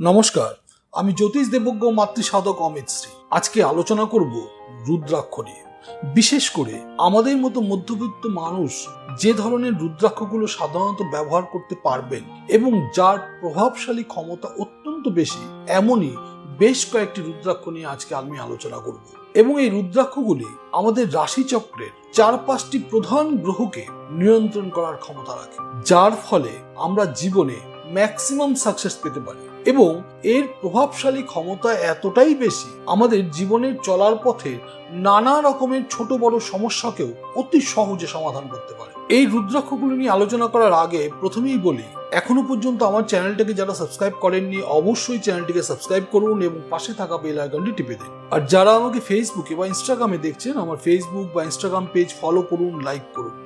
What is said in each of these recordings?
নমস্কার, আমি জ্যোতিষ দেবজ্ঞ মাতৃসাধক অমিত শ্রী। আজকে আলোচনা করব রুদ্রাক্ষ নিয়ে। বিশেষ করে আমাদের মতো মধ্যবিত্ত মানুষ যে ধরনের রুদ্রাক্ষগুলো সাধারণত ব্যবহার করতে পারবেন এবং যার প্রভাবশালী ক্ষমতা অত্যন্ত বেশি, এমনই বেশ কয়েকটি রুদ্রাক্ষ নিয়ে আজকে আমি আলোচনা করব। এবং এই রুদ্রাক্ষগুলি আমাদের রাশিচক্রের চার পাঁচটি প্রধান গ্রহকে নিয়ন্ত্রণ করার ক্ষমতা রাখে। যার ফলে আমরা জীবনে ম্যাক্সিমাম সাকসেস পেতে পারি। এবং এর প্রভাবশালী ক্ষমতা এতটাই বেশি, আমাদের জীবনের চলার পথে নানা রকমের ছোট বড় সমস্যাকেও অতি সহজে সমাধান করতে পারে। এই রুদ্রাক্ষগুলো নিয়ে আলোচনা করার আগে প্রথমেই বলি, এখনও পর্যন্ত আমার চ্যানেলটাকে যারা সাবস্ক্রাইব করেননি, অবশ্যই চ্যানেলটিকে সাবস্ক্রাইব করুন এবং পাশে থাকা বেল আইকনটি টিপে দিন। আর যারা আমাকে ফেসবুকে বা ইনস্টাগ্রামে দেখছেন, আমার ফেসবুক বা ইনস্টাগ্রাম পেজ ফলো করুন লাইক করুন।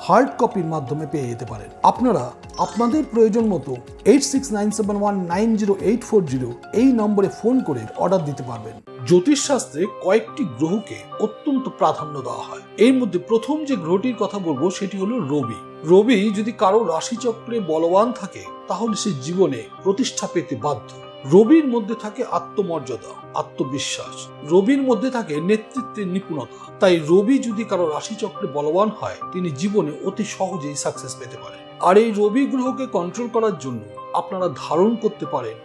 হার্ড কপির মাধ্যমে পেয়ে যেতে পারেন। আপনারা আপনাদের প্রয়োজন মতো eight six nine seven one nine zero eight four zero এই নম্বরে ফোন করে অর্ডার দিতে পারবেন। জ্যোতিষশাস্ত্রে কয়েকটি গ্রহকে অত্যন্ত প্রাধান্য দেওয়া হয়। এর মধ্যে প্রথম যে গ্রহটির কথা বলব সেটি হলো রবি। রবি যদি কারও রাশিচক্রে বলবান থাকে, তাহলে সে জীবনে প্রতিষ্ঠা পেতে বাধ্য। রবির মধ্যে থাকে আত্মমর্যাদা, আত্মবিশ্বাস। রবির মধ্যে থাকে নেতৃত্বের নিপুণতা। তাই রবি যদি কারও রাশিচক্রে বলবান হয়, তিনি জীবনে অতি সহজেই সাকসেস পেতে পারেন। আর এই রবি গ্রহকে কন্ট্রোল করার জন্য আপনারা ধারণ করতে পারেন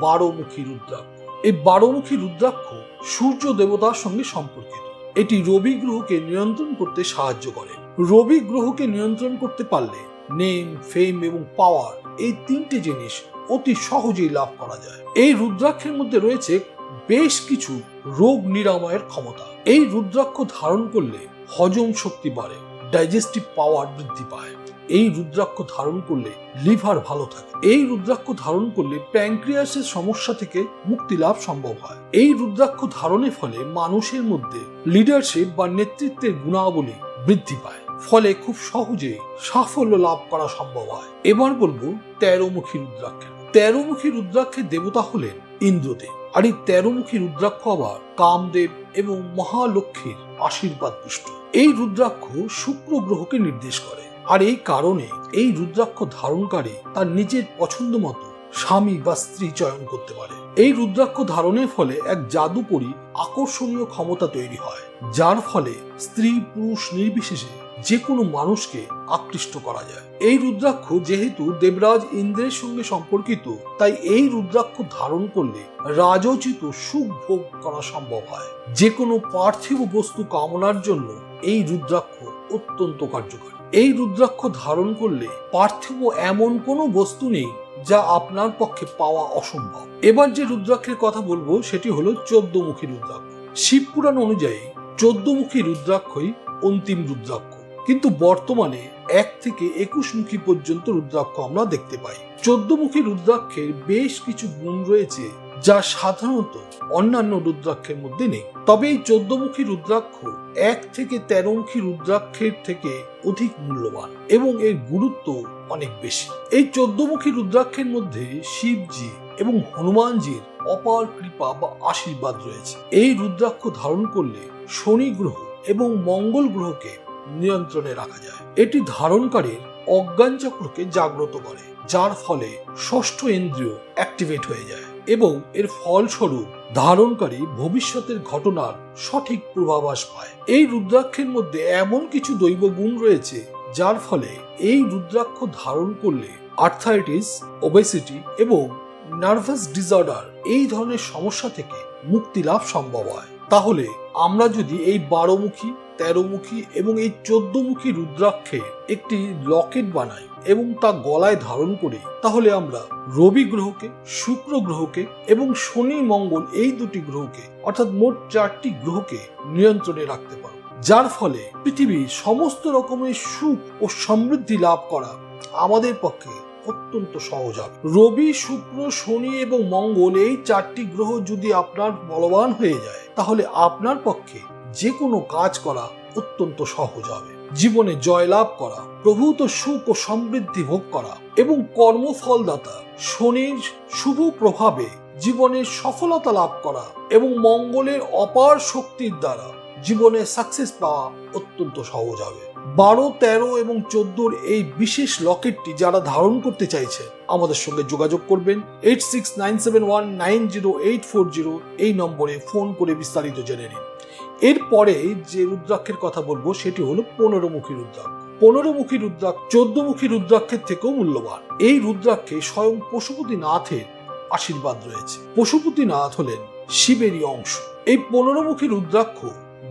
বারোমুখী রুদ্রাক্ষ। এই বারোমুখী রুদ্রাক্ষ সূর্য দেবতার সঙ্গে সম্পর্কিত। এটি রবি গ্রহকে নিয়ন্ত্রণ করতে সাহায্য করে। রবি গ্রহকে নিয়ন্ত্রণ করতে পারলে নেম ফেম এবং পাওয়ার এই তিনটে জিনিস অতি সহজেই লাভ করা যায়। এই রুদ্রাক্ষের মধ্যে রয়েছে বেশ কিছু রোগ নিরাময়ের ক্ষমতা। এই রুদ্রাক্ষ ধারণ করলে হজম শক্তি বাড়ে ডাইজেস্টিভ পাওয়ার বৃদ্ধি পায়। এই রুদ্রাক্ষ ধারণ করলে লিভার ভালো থাকে। এই রুদ্রাক্ষ ধারণ করলে প্যাঙ্ক্রিয়াসের সমস্যা থেকে মুক্তি লাভ সম্ভব হয়। এই রুদ্রাক্ষ ধারণের ফলে মানুষের মধ্যে লিডারশিপ বা নেতৃত্বের গুণাবলী বৃদ্ধি পায়। ফলে খুব সহজে সাফল্য লাভ করা সম্ভব হয়। এবার বলব তেরোমুখী রুদ্রাক্ষের তেরোমুখী রুদ্রাক্ষের দেবতা হলেন ইন্দ্রদেব। আর এই তেরোমুখী রুদ্রাক্ষ আবার কামদেব এবং মহালক্ষ্মীর আশীর্বাদ পুষ্ট। এই রুদ্রাক্ষ শুক্র গ্রহকে নির্দেশ করে। আর এই কারণে এই রুদ্রাক্ষ ধারণকারী তার নিজের পছন্দ মতো স্বামী বা স্ত্রী চয়ন করতে পারে। এই রুদ্রাক্ষ ধারণের ফলে এক জাদুকরী আকর্ষণীয় ক্ষমতা তৈরি হয়। যার ফলে স্ত্রী পুরুষ নির্বিশেষে যে কোনো মানুষকে আকৃষ্ট করা যায়। এই রুদ্রাক্ষ যেহেতু দেবরাজ ইন্দ্রের সঙ্গে সম্পর্কিত, তাই এই রুদ্রাক্ষ ধারণ করলে রাজোচিত সুখ ভোগ করা সম্ভব হয়। যে কোনো পার্থিব বস্তু কামনার জন্য এই রুদ্রাক্ষ অত্যন্ত কার্যকরী। এই রুদ্রাক্ষ ধারণ করলে পার্থিব এমন কোনো বস্তু নেই যা আপনার পক্ষে পাওয়া অসম্ভব। এবার যে রুদ্রাক্ষের কথা বলব, সেটি হলো চোদ্দমুখী রুদ্রাক্ষ। শিবপুরাণ অনুযায়ী চোদ্দমুখী রুদ্রাক্ষই অন্তিম রুদ্রাক্ষ। কিন্তু বর্তমানে এক থেকে একুশ মুখী পর্যন্ত রুদ্রাক্ষ আমরা দেখতে পাই। চোদ্দমুখী রুদ্রাক্ষের বেশ কিছু গুণ রয়েছে যা সাধারণত অন্যান্য রুদ্রাক্ষের মধ্যে নেই। তবে এই চোদ্দমুখী রুদ্রাক্ষ এক থেকে তেরোমুখী রুদ্রাক্ষের থেকে অধিক মূল্যবান এবং এর গুরুত্ব অনেক বেশি। এই চোদ্দমুখী রুদ্রাক্ষের মধ্যে শিবজি এবং হনুমানজির অপার কৃপা বা আশীর্বাদ রয়েছে। এই রুদ্রাক্ষ ধারণ করলে শনি গ্রহ এবং মঙ্গল গ্রহকে নিয়ন্ত্রণে রাখা যায়। এটি ধারণকারীর অজ্ঞান চক্রকে জাগ্রত করে, যার ফলে ষষ্ঠ ইন্দ্রিয় অ্যাক্টিভেট হয়ে যায় এবং এর ফলস্বরূপ ধারণকারী ভবিষ্যতের ঘটনার সঠিক পূর্বাভাস পায়। এই রুদ্রাক্ষের মধ্যে এমন কিছু দৈব গুণ রয়েছে, যার ফলে এই রুদ্রাক্ষ ধারণ করলে আর্থাইটিস ওবেসিটি এবং নার্ভাস ডিসঅর্ডার এই ধরনের সমস্যা থেকে মুক্তি লাভ সম্ভব হয়। তাহলে আমরা যদি এই বারোমুখী তেরোমুখী এবং এই চোদ্দমুখী রুদ্রাক্ষে একটি লকেট বানাই এবং তা গলায় ধারণ করে। তাহলে আমরা রবি গ্রহকে, শুক্র গ্রহকে এবং শনি, মঙ্গল এই দুটি গ্রহকে, অর্থাৎ মোট চারটি গ্রহকে নিয়ন্ত্রণে রাখতে পারব। যার ফলে পৃথিবীর সমস্ত রকমের সুখ ও সমৃদ্ধি লাভ করা আমাদের পক্ষে অত্যন্ত সহজ হবে। রবি, শুক্র, শনি এবং মঙ্গল এই চারটি গ্রহ যদি আপনার বলবান হয়ে যায়, তাহলে আপনার পক্ষে যে কোনো কাজ করা অত্যন্ত সহজ হবে। জীবনে জয়লাভ করা, প্রভূত সুখ ও সমৃদ্ধি ভোগ করা এবং কর্মফলদাতা শনির শুভ প্রভাবে জীবনের সফলতা লাভ করা এবং মঙ্গলের অপার শক্তির দ্বারা জীবনে সাকসেস পাওয়া অত্যন্ত সহজ হবে। বারো, তেরো এবং চোদ্দোর এই বিশেষ লকেটটি যারা ধারণ করতে চাইছে, আমাদের সঙ্গে যোগাযোগ করবেন eight six nine seven one nine zero eight four zero এই নম্বরে ফোন করে বিস্তারিত জেনে নিন। এরপরে যে রুদ্রাক্ষের কথা বলব, সেটি হলো পনেরো মুখী রুদ্রাক্ষ। পনেরো মুখী রুদ্রাক্ষ চোদ্দ মুখী রুদ্রাক্ষের থেকেও মূল্যবান। এই রুদ্রাক্ষে স্বয়ং পশুপতি নাথের আশীর্বাদ রয়েছে। পশুপতি নাথ হলেন শিবেরই অংশ। এই পনেরো মুখী রুদ্রাক্ষ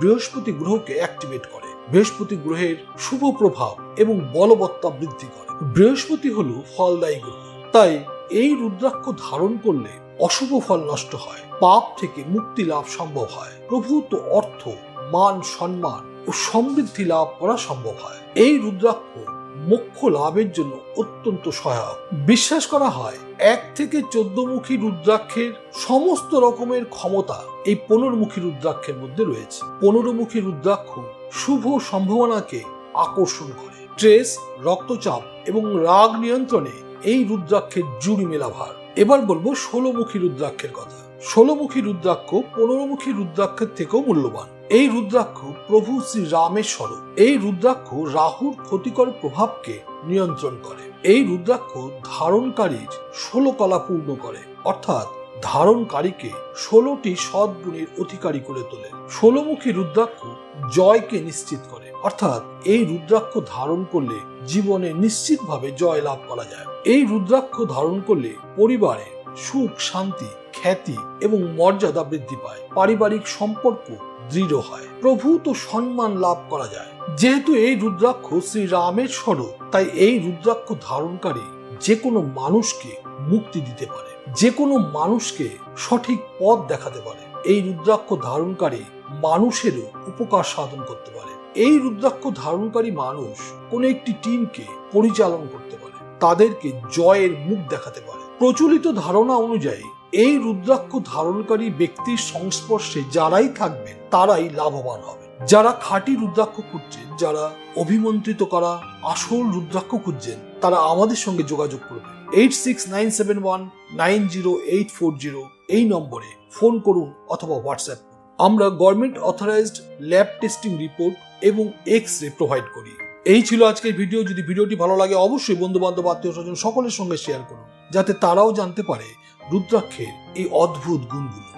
বৃহস্পতি গ্রহকে অ্যাক্টিভেট করে। বৃহস্পতি গ্রহের শুভ প্রভাব এবং বলবত্তা বৃদ্ধি করে। বৃহস্পতি হল ফলদায়ী গ্রহ। তাই এই রুদ্রাক্ষ ধারণ করলে অশুভ ফল নষ্ট হয়, পাপ থেকে মুক্তি লাভ সম্ভব হয়। প্রভূত অর্থ, মান সম্মান ও সমৃদ্ধি লাভ করা সম্ভব হয়। এই রুদ্রাক্ষ মোক্ষ লাভের জন্য অত্যন্ত সহায়ক। বিশ্বাস করা হয়, এক থেকে চোদ্দমুখী রুদ্রাক্ষের সমস্ত রকমের ক্ষমতা এই পনেরোমুখী রুদ্রাক্ষের মধ্যে রয়েছে। পনেরোমুখী রুদ্রাক্ষ শুভ সম্ভাবনাকে আকর্ষণ করে। স্ট্রেস, রক্তচাপ এবং রাগ নিয়ন্ত্রণে এই রুদ্রাক্ষের জুড়ি মেলা ভার এবার বলব ষোলোমুখী রুদ্রাক্ষের কথা। ষোলোমুখী রুদ্রাক্ষ পনেরোমুখী রুদ্রাক্ষের থেকেও মূল্যবান। এই রুদ্রাক্ষ প্রভু শ্রী রামের স্বরূপ এই রুদ্রাক্ষ রাহুর ক্ষতিকর প্রভাবকে নিয়ন্ত্রণ করে। এই রুদ্রাক্ষ ধারণকারীর ষোলো কলা পূর্ণ করে। অর্থাৎ ধারণকারীকে ষোলোটি সদ্গুণের অধিকারী করে তোলে। ষোলোমুখী রুদ্রাক্ষ জয়কে নিশ্চিত করে। অর্থাৎ এই রুদ্রাক্ষ ধারণ করলে জীবনে নিশ্চিতভাবে জয় লাভ করা যায়। এই রুদ্রাক্ষ ধারণ করলে পরিবারে সুখ, শান্তি, খ্যাতি এবং মর্যাদা বৃদ্ধি পায়। পারিবারিক সম্পর্ক দৃঢ় হয়। প্রভূত সম্মান লাভ করা যায়। যেহেতু এই রুদ্রাক্ষ শ্রী রামের স্বরূপ, তাই এই রুদ্রাক্ষ ধারণকারী যে কোনো মানুষকে মুক্তি দিতে পারে। যে কোনো মানুষকে সঠিক পথ দেখাতে পারে। এই রুদ্রাক্ষ ধারণকারী মানুষেরও উপকার সাধন করতে পারে। এই রুদ্রাক্ষ ধারণকারী মানুষ কোনো একটি টিমকে পরিচালন করতে পারে। তাদেরকে জয়ের মুখ দেখাতে পারে। প্রচলিত ধারণা অনুযায়ী, এই রুদ্রাক্ষ ধারণকারী ব্যক্তির সংস্পর্শে যারাই থাকবেন, তারাই লাভবান হবে। যারা খাঁটি রুদ্রাক্ষ খুঁজছেন, যারা অভিমন্ত্রিত করা আসল রুদ্রাক্ষ খুঁজছেন, তারা আমাদের সঙ্গে যোগাযোগ করবেন। Eight six nine seven one nine zero eight four zero এই নম্বরে ফোন করুন অথবা হোয়াটসঅ্যাপ আমরা government authorised lab testing report এবং এক্স রে প্রোভাইড করি। এই ছিল আজকের ভিডিও। যদি ভিডিওটি ভালো লাগে, অবশ্যই বন্ধুবান্ধব, আত্মীয় স্বজন সকলের সঙ্গে শেয়ার করুন, যাতে তারাও জানতে পারে রুদ্রাক্ষের এই অদ্ভুত গুণগুলো।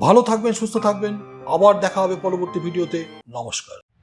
ভালো থাকবেন, সুস্থ থাকবেন। আবার দেখা হবে পরবর্তী ভিডিওতে। নমস্কার।